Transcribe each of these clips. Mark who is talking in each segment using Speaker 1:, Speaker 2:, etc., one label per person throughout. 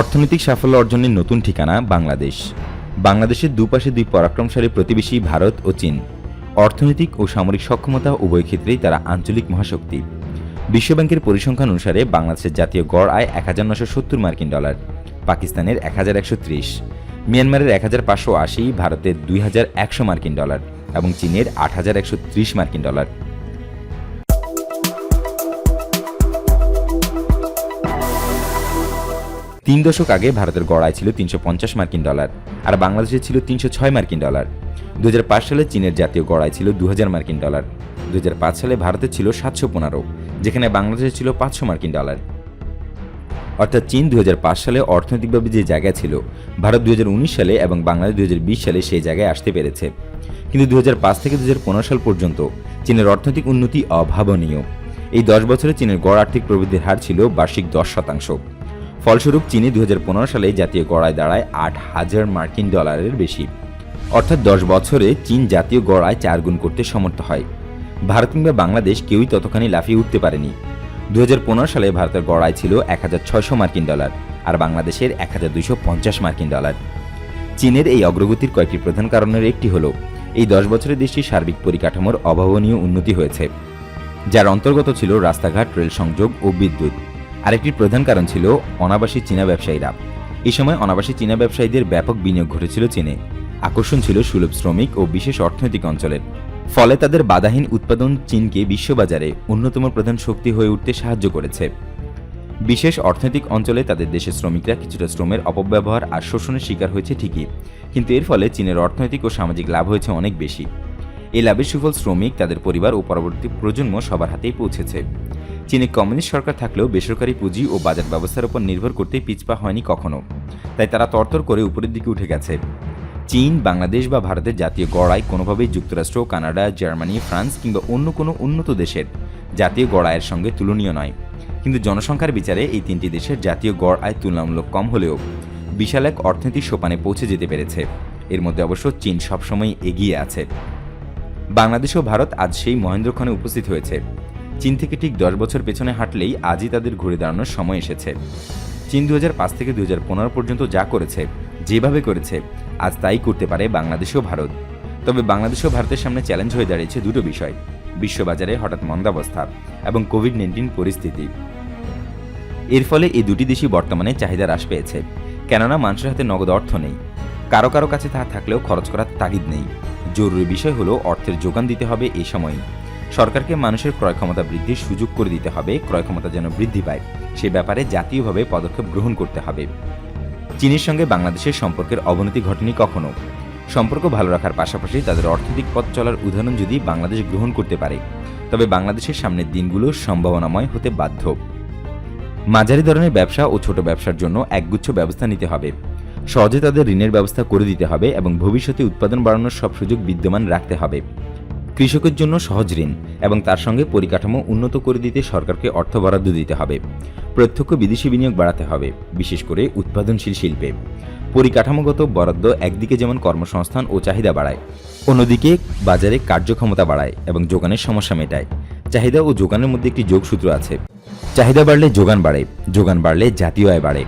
Speaker 1: অর্থনৈতিক সাফল্য অর্জনের নতুন ঠিকানা বাংলাদেশ। বাংলাদেশের দুপাশে দুই পরাক্রমশালী প্রতিবেশী ভারত ও চীন। অর্থনৈতিক ও সামরিক সক্ষমতা উভয় ক্ষেত্রেই তারা আঞ্চলিক মহাশক্তি। বিশ্বব্যাংকের পরিসংখ্যান অনুসারে বাংলাদেশের জাতীয় গড় আয় এক হাজার নশো সত্তর মার্কিন ডলার, পাকিস্তানের এক হাজার একশো ত্রিশ, মিয়ানমারের এক হাজার পাঁচশো আশি, ভারতের দুই হাজার একশো মার্কিন ডলার এবং চীনের আট হাজার একশো ত্রিশ মার্কিন ডলার। তিন দশক আগে ভারতের গড়ায় ছিল তিনশো পঞ্চাশ মার্কিন ডলার, আর বাংলাদেশে ছিল তিনশো ছয় মার্কিন ডলার। দু হাজার পাঁচ সালে চীনের জাতীয় গড়ায় ছিল দু হাজার মার্কিন ডলার। দু হাজার পাঁচ সালে ভারতের ছিল সাতশো পনেরো, যেখানে বাংলাদেশে ছিল পাঁচশো মার্কিন ডলার। অর্থাৎ চীন দু হাজার পাঁচ সালে অর্থনৈতিকভাবে যে জায়গায় ছিল, ভারত দু হাজার উনিশ সালে এবং বাংলাদেশ দু হাজার বিশ সালে সেই জায়গায় আসতে পেরেছে। কিন্তু দু হাজার পাঁচ থেকে দু হাজার পনেরো সাল পর্যন্ত চীনের অর্থনৈতিক উন্নতি অভাবনীয়। এই দশ বছরে চীনের গড় আর্থিক প্রবৃদ্ধির হার ছিল বার্ষিক দশ শতাংশ। ফলস্বরূপ চীনে দু হাজার পনেরো সালে জাতীয় গড়ায় দাঁড়ায় আট হাজার মার্কিন ডলারের বেশি। অর্থাৎ দশ বছরে চীন জাতীয় গড়ায় চার গুণ করতে সমর্থ হয়। ভারত কিংবা বাংলাদেশ কেউই ততখানি লাফিয়ে উঠতে পারেনি। দু হাজার পনেরো সালে ভারতের গড়ায় ছিল এক হাজার ছয়শো মার্কিন ডলার আর বাংলাদেশের এক হাজার দুইশো পঞ্চাশ মার্কিন ডলার। চীনের এই অগ্রগতির কয়েকটি প্রধান কারণের একটি হল, এই দশ বছরের দেশটির সার্বিক পরিকাঠামোর অভাবনীয় উন্নতি হয়েছে, যার অন্তর্গত ছিল রাস্তাঘাট, রেল সংযোগ ও বিদ্যুৎ। আরেকটি প্রধান কারণ ছিল অনাবাসী চীনা ব্যবসায়ীরা। এই সময় অনাবাসী চীনা ব্যবসায়ীদের ব্যাপক বিনিয়োগ ঘটেছিল চীনে। আকর্ষণ ছিল সুলভ শ্রমিক ও বিশেষ অর্থনৈতিক অঞ্চলের। ফলে তাদের বাধাহীন উৎপাদন চীনকে বিশ্ববাজারে অন্যতম প্রধান শক্তি হয়ে উঠতে সাহায্য করেছে। বিশেষ অর্থনৈতিক অঞ্চলে তাদের দেশের শ্রমিকরা কিছুটা শ্রমের অপব্যবহার আর শোষণের শিকার হয়েছে ঠিকই, কিন্তু এর ফলে চীনের অর্থনৈতিক ও সামাজিক লাভ হয়েছে অনেক বেশি। এই লাভের সুফল শ্রমিক, তাদের পরিবার ও পরবর্তী প্রজন্ম সবার হাতেই পৌঁছেছে। চীনে কমিউনিস্ট সরকার থাকলেও বেসরকারি পুঁজি ও বাজার ব্যবস্থার উপর নির্ভর করতে পিছপা হয়নি কখনো। তাই তারা তরতর করে উপরের দিকে উঠে গেছে। চীন, বাংলাদেশ বা ভারতের জাতীয় গড়াই কোনোভাবেই যুক্তরাষ্ট্র, কানাডা, জার্মানি, ফ্রান্স কিংবা অন্য কোনো উন্নত দেশের জাতীয় গড় আয়ের সঙ্গে তুলনীয় নয়। কিন্তু জনসংখ্যার বিচারে এই তিনটি দেশের জাতীয় গড় আয় তুলনামূলক কম হলেও বিশাল এক অর্থনৈতিক সোপানে পৌঁছে যেতে পেরেছে। এর মধ্যে অবশ্য চীন সবসময় এগিয়ে আছে। বাংলাদেশ ও ভারত আজ সেই মহেন্দ্রক্ষণে উপস্থিত হয়েছে। চীন থেকে ঠিক দশ বছর পেছনে হাঁটলেই আজই তাদের ঘুরে দাঁড়ানোর সময় এসেছে। চীন দুই হাজার পাঁচ থেকে দুই হাজার পনেরো পর্যন্ত যা করেছে, যেভাবে করেছে, আজ তাই করতে পারে বাংলাদেশ ও ভারত। তবে বাংলাদেশ ও ভারতের সামনে চ্যালেঞ্জ হয়ে দাঁড়িয়েছে দুটো বিষয়, বিশ্ববাজারে হঠাৎ মন্দাবস্থা এবং কোভিড নাইন্টিন পরিস্থিতি। এর ফলে এই দুটি দেশই বর্তমানে চাহিদা হ্রাস পেয়েছে। কেননা মানুষের হাতে নগদ অর্থ নেই। কারও কারও কাছে তা থাকলেও খরচ করার তাগিদ নেই। জরুরি বিষয় হলো অর্থের যোগান দিতে হবে এই সময়। সরকারকে মানুষের ক্রয় ক্ষমতা বৃদ্ধির সুযোগ করে দিতে হবে, ক্রয় ক্ষমতা যেন বৃদ্ধি পায়। সে ব্যাপারে জাতীয়ভাবে পদক্ষেপ গ্রহণ করতে হবে। চীনের সঙ্গে বাংলাদেশের সম্পর্কের অবনতি ঘটেনি কখনো। সম্পর্ক ভালো রাখার পাশাপাশি তাদের অর্থনৈতিক পথ চলার উদাহরণ যদি বাংলাদেশ গ্রহণ করতে পারে, তবে বাংলাদেশের সামনের দিনগুলো সম্ভাবনাময় হতে বাধ্য। মাঝারি ধরনের ব্যবসা ও ছোট ব্যবসার জন্য একগুচ্ছ ব্যবস্থা নিতে হবে। সহজে তাদের ঋণের ব্যবস্থা করে দিতে হবে এবং ভবিষ্যতে উৎপাদন বাড়ানোর সব সুযোগ বিদ্যমান রাখতে হবে। কৃষকের জন্য সহজ ঋণ এবং তার সঙ্গে পরিকাঠামো উন্নত করে দিতে সরকারকে অর্থ বরাদ্দ দিতে হবে। প্রত্যক্ষ বিদেশি বিনিয়োগ বাড়াতে হবে, বিশেষ করে উৎপাদনশীল শিল্পে। পরিকাঠামোগত বরাদ্দ একদিকে যেমন কর্মসংস্থান ও চাহিদা বাড়ায়, অন্যদিকে বাজারে কার্যক্ষমতা বাড়ায় এবং যোগানের সমস্যা মেটায়। চাহিদা ও যোগানের মধ্যে একটি যোগসূত্র আছে। চাহিদা বাড়লে যোগান বাড়ে, যোগান বাড়লে জাতীয় আয় বাড়ে।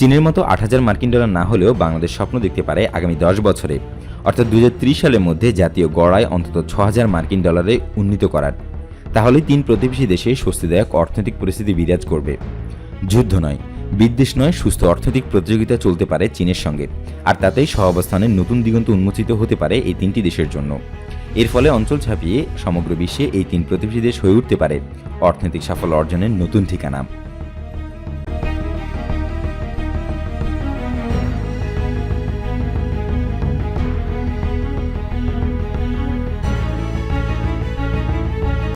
Speaker 1: চীনের মতো আট হাজার মার্কিন ডলার না হলেও বাংলাদেশ স্বপ্ন দেখতে পারে আগামী দশ বছরে। অর্থাৎ দু হাজার ত্রিশ সালের মধ্যে জাতীয় গড়ায় অন্তত ছ হাজার মার্কিন ডলারে উন্নীত করার। তাহলে তিন প্রতিবেশী দেশে স্বস্তিদায়ক অর্থনৈতিক পরিস্থিতি বিরাজ করবে। যুদ্ধ নয়, বিদ্বেষ নয়, সুস্থ অর্থনৈতিক প্রতিযোগিতা চলতে পারে চীনের সঙ্গে। আর তাতেই সহাবস্থানের নতুন দিগন্ত উন্মোচিত হতে পারে এই তিনটি দেশের জন্য। এর ফলে অঞ্চল ছাপিয়ে সমগ্র বিশ্বে এই তিন প্রতিবেশী দেশ হয়ে উঠতে পারে অর্থনৈতিক সাফল্য অর্জনের নতুন ঠিকানা।